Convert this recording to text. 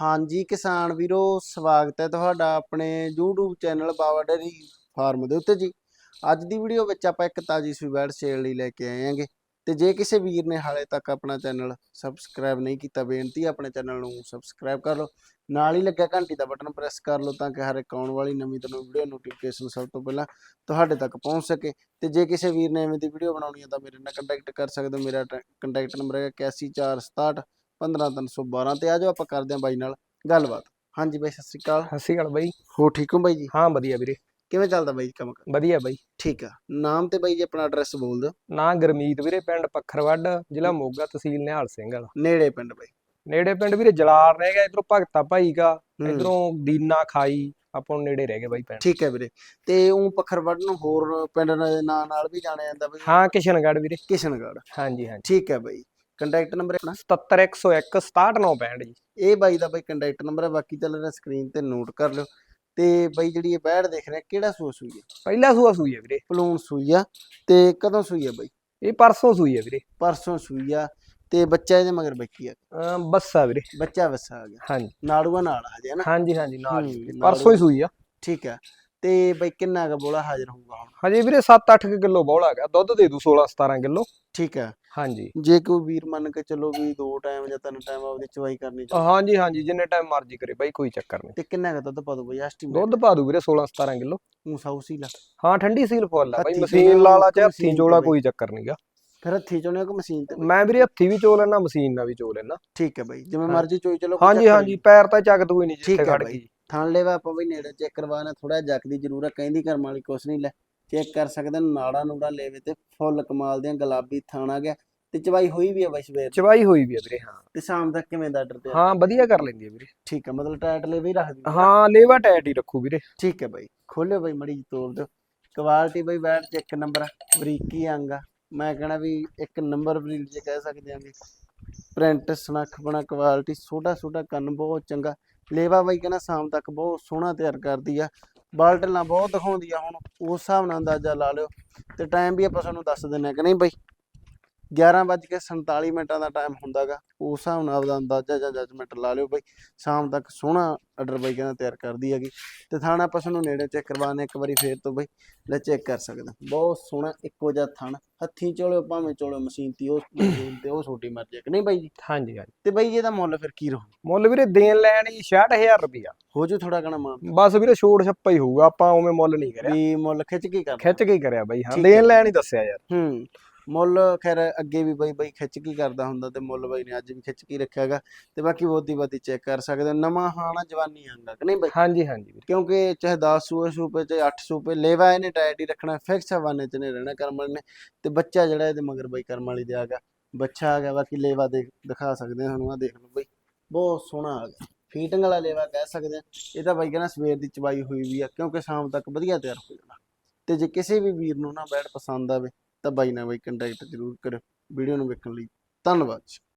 ਹਾਂਜੀ, ਕਿਸਾਨ ਵੀਰੋ, ਸਵਾਗਤ ਹੈ ਤੁਹਾਡਾ ਆਪਣੇ YouTube channel Bawa dairy farm ਦੇ ਉੱਤੇ ਜੀ। ਅੱਜ ਦੀ ਵੀਡੀਓ ਵਿੱਚ ਆਪਾਂ ਇੱਕ ਤਾਜੀ ਸੂਈ ਬੈੜ ਸੇਲ ਲਈ ਲੈ ਕੇ ਆਏ ਹਾਂਗੇ। ਤੇ ਜੇ ਕਿਸੇ ਵੀਰ ਨੇ ਹਾਲੇ ਤੱਕ ਆਪਣਾ ਚੈਨਲ ਸਬਸਕ੍ਰਾਈਬ ਨਹੀਂ ਕੀਤਾ, ਬੇਨਤੀ ਆਪਣੇ ਚੈਨਲ ਨੂੰ ਸਬਸਕ੍ਰਾਈਬ ਕਰ ਲਓ। ਨਾਲ ਹੀ ਲੱਗਿਆ ਘੰਟੀ ਦਾ ਬਟਨ ਪ੍ਰੈਸ ਕਰ ਲਓ ਤਾਂ ਕਿ ਹਰ ਇੱਕ ਆਉਣ ਵਾਲੀ ਨਵੀਂ ਤੋਂ ਨਵੀਂ ਵੀਡੀਓ ਨੋਟੀਫਿਕੇਸ਼ਨ ਸਭ ਤੋਂ ਪਹਿਲਾਂ ਤੁਹਾਡੇ ਤੱਕ ਪਹੁੰਚ ਸਕੇ। ਤੇ ਜੇ ਕਿਸੇ ਵੀਰ ਨੇ ਐਵੇਂ ਦੀ ਵੀਡੀਓ ਬਣਾਉਣੀ ਹੈ ਤਾਂ ਮੇਰੇ ਨਾਲ ਕੰਟੈਕਟ ਕਰ ਸਕਦੇ ਹੋ। ਮੇਰਾ ਕੰਟੈਕਟ ਨੰਬਰ ਹੈ 8146 15312 ਤੇ ਆਜੋ ਆਪਾਂ ਕਰਦੇ ਹਾਂ ਬਾਈ ਨਾਲ ਗੱਲਬਾਤ। ਹਾਂਜੀ ਬਾਈ ਸਤਿ ਸ਼੍ਰੀ ਅਕਾਲ। ਸਤਿ ਸ਼੍ਰੀ ਅਕਾਲ ਬਾਈ। ਹੋ ਠੀਕ ਹੋ ਬਾਈ ਜੀ? ਹਾਂ ਵਧੀਆ ਵੀਰੇ। ਕਿਵੇਂ ਚੱਲਦਾ ਬਾਈ ਕੰਮ? ਵਧੀਆ ਬਾਈ। ਠੀਕ ਆ। ਨਾਮ ਤੇ ਬਾਈ ਜੀ ਆਪਣਾ ਐਡਰੈਸ ਬੋਲ ਦਿਓ। ਨਾਂ ਗਰਮੀਤ ਵੀਰੇ ਪਿੰਡ ਪੱਖਰਵੱਡ ਜ਼ਿਲ੍ਹਾ ਮੋਗਾ ਤਹਿਸੀਲ ਨਿਹਾਲ ਸਿੰਘ ਵਾਲਾ। ਨੇੜੇ ਪਿੰਡ ਬਾਈ। ਨੇੜੇ ਪਿੰਡ ਵੀਰੇ ਜਲਾਲ ਰਹਿ ਗਿਆ ਇਧਰੋਂ ਭਗਤਾ ਭਾਈ ਹੂੰ, ਇਧਰੋਂ ਦੀਨਾ ਖਾਈ ਆਪਾਂ ਨੂੰ ਨੇੜੇ ਰਹਿ ਗਏ ਬਾਈ ਪਿੰਡ। ਠੀਕ ਹੈ ਵੀਰੇ। ਤੇ ਉਹ ਪਖਰਵੜ ਨੂੰ ਹੋਰ ਪਿੰਡ ਦੇ ਨਾਂ ਨਾਲ ਵੀ ਜਾਣਿਆ ਜਾਂਦਾ ਬਾਈ। ਹਾਂ ਕਿਸ਼ਨਗੜ੍ਹ ਵੀਰੇ। ਕਿਸ਼ਨਗੜ੍ਹ। ਹਾਂਜੀ ਹਾਂਜੀ। ਠੀਕ ਹੈ ਬਾਈ। ਕੰਟੈਕਟ ਨੰਬਰ ਆਪਣਾ? 77101 67965 ਜੀ। ਇਹ ਬਾਈ ਦਾ ਬਾਈ ਕੰਟੈਕਟ ਨੰਬਰ ਹੈ ਬਾਕੀ ਚੱਲ ਰਿਹਾ ਸਕਰੀਨ ਤੇ ਨੋਟ ਕਰ ਲਿਓ। ਤੇ ਬਾਈ ਜਿਹੜੀ ਇਹ ਬੈੜ ਦੇਖ ਰਿਹਾ ਕਿਹੜਾ ਸੂਆ ਸੂਈ ਹੈ? ਪਹਿਲਾ ਸੂਆ ਸੂਈ ਹੈ ਵੀਰੇ। ਪਲੂਣ ਸੂਈ ਆ। ਤੇ ਕਦੋਂ ਸੂਈ ਆ ਬਾਈ? ਇਹ ਪਰਸੋਂ ਸੂਈ ਹੈ ਵੀਰੇ। ਪਰਸੋਂ ਸੂਈ ਆ। ਤੇ ਬੱਚਾ ਇਹਦੇ ਮਗਰ ਬੱਚੀ ਆ? ਬੱਸਾ ਵੀਰੇ। ਬੱਚਾ ਵਸਾ ਆ ਗਿਆ। ਹਾਂਜੀ। ਨਾੜੂਆ ਨਾਲ ਹਜੇ ਨਾ? ਹਾਂਜੀ ਹਾਂਜੀ ਨਾਲ ਪਰਸੋਂ ਹੀ ਸੂਈ ਆ। ਠੀਕ ਆ। ਤੇ ਬਾਈ ਕਿੰਨਾ ਕੁ ਬੋਲਾ ਹਾਜ਼ਰ ਹੋਊਗਾ ਹੁਣ? ਹਜੇ ਵੀਰੇ 7-8 ਕਿਲੋ ਬੌਲਾ ਗਿਆ ਦੁੱਧ ਦੇ ਦੂ 16-17 ਕਿਲੋ। ਠੀਕ ਆ। ਹਾਂਜੀ। ਜੇ ਕੋਈ ਵੀਰ ਮੰਨ ਕੇ ਚੱਲੋ ਵੀ ਦੋ ਟਾਈਮ ਜਾਂ ਤਿੰਨ ਟਾਈਮ ਆਪਦੀ ਚਵਾਈ ਕਰਨੀ ਚਾਹੀਦੀ। ਹਾਂਜੀ ਹਾਂਜੀ ਜਿੰਨੇ ਟਾਈਮ ਮਰਜ਼ੀ ਕਰੇ ਬਾਈ ਕੋਈ ਚੱਕਰ ਨਹੀਂ। ਤੇ ਕਿੰਨਾ ਕੁ ਦੁੱਧ ਪਾ ਦੋ ਬਾਈ ਐਸਟੀਮੇਟ? ਦੁੱਧ ਪਾ ਦੂ ਵੀਰੇ 16-17 ਕਿਲੋ। ਉਹ ਸੌ ਸੀ ਲਾ ਹਾਂ ਠੰਡੀ ਸੀਲ ਫੁੱਲ ਆ ਬਾਈ ਮਸ਼ੀਨ ਚੋਲਾ ਲਾ ਲਾ ਚਾਹੇ ਮਸ਼ੀਨ ਹੱਥੀਂ ਬਾਈ। ਕੋਈ ਚੱਕਰ ਨਹੀਂਗਾ ਫਿਰ ਹੱਥੀ ਚੋਣੇ ਕਿ ਮਸ਼ੀਨ ਤੇ? ਮੈਂ ਵੀਰੇ ਹੱਥੀ ਵੀ ਚੋ ਲੈਣਾ ਮਸ਼ੀਨ ਨਾਲ ਵੀ ਚੋ ਲੈਣਾ ਠੀਕ ਹੈ ਬਾਈ ਜਿਵੇਂ ਹਾਂ। ਮਰਜ਼ੀ ਚੋਈ ਚਲੋ ਹਾਂਜੀ ਹਾਂਜੀ ਨਹੀਂ। ਪੈਰ ਤਾਂ ਚੱਕ ਦੂਈ ਨਹੀਂ ਠੀਕ ਜਿੱਥੇ ਹੈ ਖੜ। ਗਈ। ਥਣ ਲੈਵਾ ਆਪਾਂ ਬਈ ਨੇੜੇ ਚੈੱਕ ਕਰਵਾਣਾ ਥੋੜਾ ਜੱਕ ਦੀ ਜ਼ਰੂਰਤ ਕਹਿੰਦੀ ਕਰਮ ਵਾਲੀ ਕੁਛ ਨਹੀਂ ਲੈ ਚੈੱਕ ਕਰ ਸਕਦੇ ਨਾੜਾ ਨੂੜਾ ਲੈਵੇ ਤੇ ਫੁੱਲ ਕਮਾਲ ਦੀਆਂ ਗੁਲਾਬੀ ਥਣ ਆ ਗਿਆ ਤੇ ਚਵਾਈ ਹੋਈ ਵੀ ਆ ਬਾਈ ਸਵੇਰ। ਚਵਾਈ ਹੋਈ ਵੀ ਆ ਵੀਰੇ ਹਾਂ। ਤੇ ਸ਼ਾਮ ਤੱਕ ਕਿਵੇਂ ਦਾ ਆਰਡਰ ਤੇ ਹਾਂ ਵਧੀਆ ਕਰ ਲੈਂਦੀ ਆ ਵੀਰੇ। ਠੀਕ ਹੈ ਮਤਲਬ ਟਾਈਟ ਲੈਵੇ ਹੀ ਰੱਖਦੀ ਆ। ਹਾਂ ਲੇਵਾ ਟੈਟ ਹੀ ਰੱਖੂ ਵੀਰੇ। ਠੀਕ ਹੈ ਬਾਈ ਖੋਲਿਓ ਬਾਈ ਮੜੀ ਤੋਲ ਦਿਓ। ਕੁਆਲਿਟੀ ਬਾਈ ਬੈਠ ਚ ਇੱਕ ਨੰਬਰ ਬਰੀਕੀ ਅੰਗ ਆ। ਮੈਂ ਕਹਣਾ ਵੀ ਇੱਕ ਨੰਬਰ ਬਰੀਡ ਜੇ ਕਹਿ ਸਕਦੇ ਆਂ ਵੀ ਪ੍ਰਿੰਟ ਸਨੱਖ ਬਣਾ ਕੁਆਲਿਟੀ ਛੋਟਾ ਛੋਟਾ ਕੰਨ ਬਹੁਤ ਚੰਗਾ। ਲੇਵਾ ਬਾਈ ਕਹਿੰਦਾ ਸ਼ਾਮ ਤੱਕ ਬਹੁਤ ਸੋਹਣਾ ਤਿਆਰ ਕਰਦੀ ਆ, ਬਾਲਟਲਾਂ ਬਹੁਤ ਦਿਖਾਉਂਦੀ ਆ ਹੁਣ, ਉਸ ਹਿਸਾਬ ਨਾਲ ਅੰਦਾਜ਼ਾ ਲਾ ਲਿਓ ਤੇ ਟਾਈਮ ਵੀ ਆਪਾਂ ਤੁਹਾਨੂੰ ਦੱਸ ਦਿੰਨੇ ਆ ਕਿ ਨਹੀਂ ਬਾਈ? 11:47 ਮਿੰਟਾਂ ਦਾ ਟਾਈਮ ਹੁੰਦਾਗਾ। ਉਸ ਹਿਸਾਬ ਨਾਲ ਆਪਦਾ ਅੰਦਾਜ਼ਾ ਜਾਂ ਜਜਮੈਂਟ ਲਾ ਲਿਓ ਬਾਈ ਸ਼ਾਮ ਤੱਕ ਸੋਹਣਾ ਆਰਡਰ ਬਾਈ ਕਹਿੰਦਾ ਤਿਆਰ ਕਰਦੀ ਹੈਗੀ। ਤੇ ਥਾਣਾ ਆਪਾਂ ਤੁਹਾਨੂੰ ਨੇੜੇ ਚੈੱਕ ਕਰਵਾਉਣੇ ਇੱਕ ਵਾਰੀ ਫੇਰ ਤੋਂ ਬਈ ਲੈ ਚੈੱਕ ਕਰ ਸਕਦੇ। ਬਹੁਤ ਸੋਹਣਾ ਇੱਕੋ ਜਿਹਾ ਥਣ ਹੱਥੀਂ ਚੋਲਿਓ ਭਾਵੇਂ ਚੋਲਿਓ ਮਸ਼ੀਨ ਤੇ ਉਹ ਮਸ਼ੀਨ ਤੇ ਉਹ ਛੋਟੀ ਮਰਜ਼ੀ ਹੈ ਕਿ ਨਹੀਂ ਬਾਈ ਜੀ? ਹਾਂਜੀ ਹਾਂਜੀ। ਤੇ ਬਾਈ ਜੀ ਇਹਦਾ ਮੁੱਲ ਫਿਰ ਕੀ ਰਹੂ? ਮੁੱਲ ਵੀਰੇ ਦੇਣ ਲੈਣ 66000 ਰੁਪਿਆ ਹੋ ਜੂ ਥੋੜਾ ਕਣਾ ਮਾਨ। ਬਸ ਵੀਰੇ ਛੋੜ ਛੱਪਾ ਹੀ ਹੋਊਗਾ ਆਪਾਂ ਉਵੇਂ ਮੁੱਲ ਨਹੀਂ ਕਰਿਆ। ਵੀ ਮੁੱਲ ਖਿੱਚ ਕੇ ਕਰ ਖਿੱਚ ਕੇ ਹੀ ਕਰਿਆ ਬਾਈ ਹਾਂ ਦੇਣ। ਲੈਣ ਹੀ ਦੱਸਿਆ ਯਾਰ। ਹੂੰ। ਮੁੱਲ ਖੈਰ ਅੱਗੇ ਵੀ ਬਾਈ ਬਾਈ ਖਿੱਚ ਕੇ ਕਰਦਾ ਹੁੰਦਾ ਤੇ ਮੁੱਲ ਬਾਈ ਨੇ ਅੱਜ ਵੀ ਖਿੱਚ ਕੇ ਰੱਖਿਆਗਾ ਤੇ ਬਾਕੀ ਬਹੁਤੀ ਬਾਤੀ ਚੈੱਕ ਕਰ ਸਕਦੇ ਹੋ। ਨਵਾਂ ਹਾਣਾ ਜਵਾਨੀ ਆਂਗਾ ਕਿ ਨਹੀਂ ਬਾਈ? ਹਾਂਜੀ ਹਾਂਜੀ ਕਿਉਂਕਿ ਚਾਹੇ 10 ਸੂਏ ਸੂਪੇ ਚਾਹੇ 8 ਸੂਪੇ ਲੈਵਾ ਇਹਨੇ ਟਾਇਟ ਹੀ ਰੱਖਣਾ ਫਿਕਸ ਹਵਾਨੇ ਚ ਨੇ ਰਹਿਣਾ ਕਰਮ ਵਾਲੇ ਨੇ ਤੇ ਬੱਚਾ ਜਿਹੜਾ ਇਹਦੇ ਮਗਰ ਬਾਈ ਕਰਮ ਵਾਲੀ ਦੇ ਆ ਗਿਆ ਬੱਚਾ ਆ ਗਿਆ ਬਾਕੀ ਲੇਵਾ ਦੇ ਦਿਖਾ ਸਕਦੇ ਹਾਂ ਤੁਹਾਨੂੰ ਆ ਦੇਖ ਲਓ ਬਾਈ ਬਹੁਤ ਸੋਹਣਾ ਆ ਗਿਆ। ਫੀਟਿੰਗ ਵਾਲਾ ਲੇਵਾ ਕਹਿ ਸਕਦੇ ਆ ਇਹ ਤਾਂ ਬਾਈ ਕਹਿੰਦਾ ਸਵੇਰ ਦੀ ਚਵਾਈ ਹੋਈ ਵੀ ਆ ਕਿਉਂਕਿ ਸ਼ਾਮ ਤੱਕ ਵਧੀਆ ਤਿਆਰ ਹੋ ਜਾਣਾ। ਤੇ ਜੇ ਕਿਸੇ ਵੀ ਵੀਰ ਨੂੰ ਨਾ ਬੈਡ ਪਸੰਦ ਆਵੇ ਤਾਂ ਬਾਈ ਨਾਲ ਬਾਈ ਕੰਟੈਕਟ ਜ਼ਰੂਰ ਕਰਿਓ। ਵੀਡੀਓ ਨੂੰ ਵੇਖਣ ਲਈ ਧੰਨਵਾਦ ਜੀ।